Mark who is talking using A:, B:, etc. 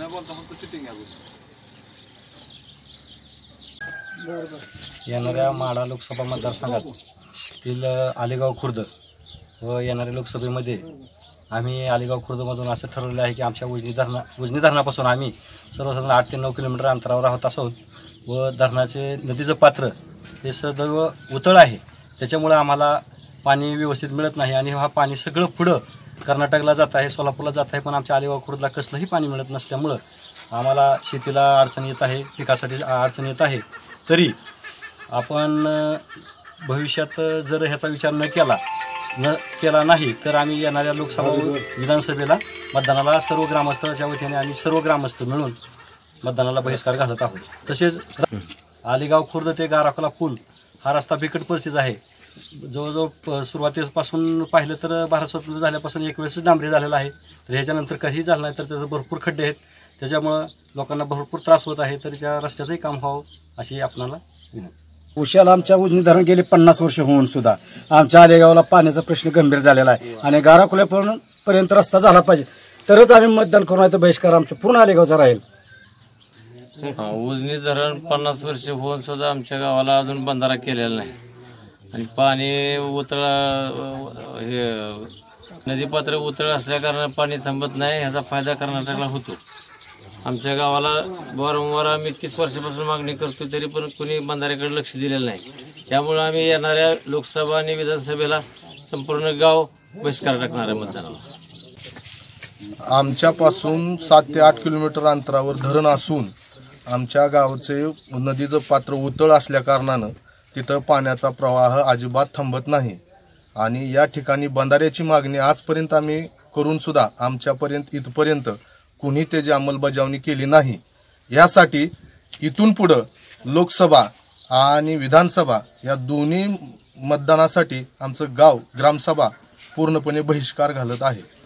A: न बोलता फक्त सिटिंग आहे
B: येणाऱ्या माढा लोकसभा मतदारसंघातील आलेगाव खुर्द व येणाऱ्या लोकसभेमध्ये आम्ही आलेगाव खुर्दमधून असं ठरवलं आहे की आमच्या उजनी धरणा उजनी धरणापासून आम्ही सर्वसाधारण आठ ते नऊ किलोमीटर अंतरावर राहत आहोत व धरणाचे नदीचं पात्र हे सदैव उतळ आहे. त्याच्यामुळं आम्हाला पाणी व्यवस्थित मिळत नाही आणि हा पाणी सगळं पुढं कर्नाटकला जात आहे सोलापूरला जात आहे पण आमच्या आलेगाव खुर्दला कसलंही पाणी मिळत नसल्यामुळं आम्हाला शेतीला अडचण येत आहे पिकासाठी अडचण येत आहे. तरी आपण भविष्यात जर ह्याचा विचार न केला न केला नाही तर आम्ही येणाऱ्या लोकसभा विधानसभेला मतदानाला सर्व ग्रामस्थांच्या वतीने आम्ही सर्व ग्रामस्थ मिळून मतदानाला बहिष्कार घालत आहोत. तसेच आलेगाव खुर्द ते गाराकोला पूल हा रस्ता बिकट परिस्थिती आहे. जवळजवळ प- सुरुवातीपासून पाहिलं तर भारत स्वतंत्र झाल्यापासून एक वेळेस डांबरी झालेला आहे. तर ह्याच्यानंतर काही झालं नाही तर त्याचं भरपूर खड्डे आहेत. त्याच्यामुळं लोकांना भरपूर त्रास होत आहे तरी त्या रस्त्याचंही काम व्हावं अशी आपणाला विनंती.
C: उशाला आमच्या उजनी धरण गेले पन्नास वर्ष होऊन सुद्धा. आमच्या आलेगावला पाण्याचा प्रश्न गंभीर झालेला आहे. आणि गाराखोल्यापर्यंत पर्यंत रस्ता झाला पाहिजे. तरच आम्ही मतदान करून आहे तर बहिष्कार आमच्या पूर्ण आलेगावचा राहील.
D: उजनी धरण पन्नास वर्ष होऊन सुद्धा आमच्या गावाला अजून बंधारा केलेला नाही. आणि पाणी उतळा हे नदीपात्र उतळ असल्याकारणानं पाणी थांबत नाही ह्याचा फायदा कर्नाटकला होतो. आमच्या गावाला वारंवार आम्ही तीस वर्षापासून मागणी करतो तरी पण कोणी बंधाऱ्याकडे लक्ष दिलेलं नाही. त्यामुळे आम्ही येणाऱ्या लोकसभा आणि विधानसभेला संपूर्ण गाव बहिष्कार टाकणार आहे मतदानाला.
E: आमच्यापासून सात ते आठ किलोमीटर अंतरावर धरण असून आमच्या गावचे नदीचं पात्र उतळ असल्या कारणानं तिथं पाण्याचा प्रवाह अजिबात थांबत नाही. आणि या ठिकाणी बंधाऱ्याची मागणी आजपर्यंत आम्ही करूनसुद्धा आमच्यापर्यंत इथपर्यंत कुणी त्याची अंमलबजावणी केली नाही. यासाठी इथून पुढं लोकसभा आणि विधानसभा या दोन्ही मतदानासाठी आमचं गाव ग्रामसभा पूर्णपणे बहिष्कार घालत आहे.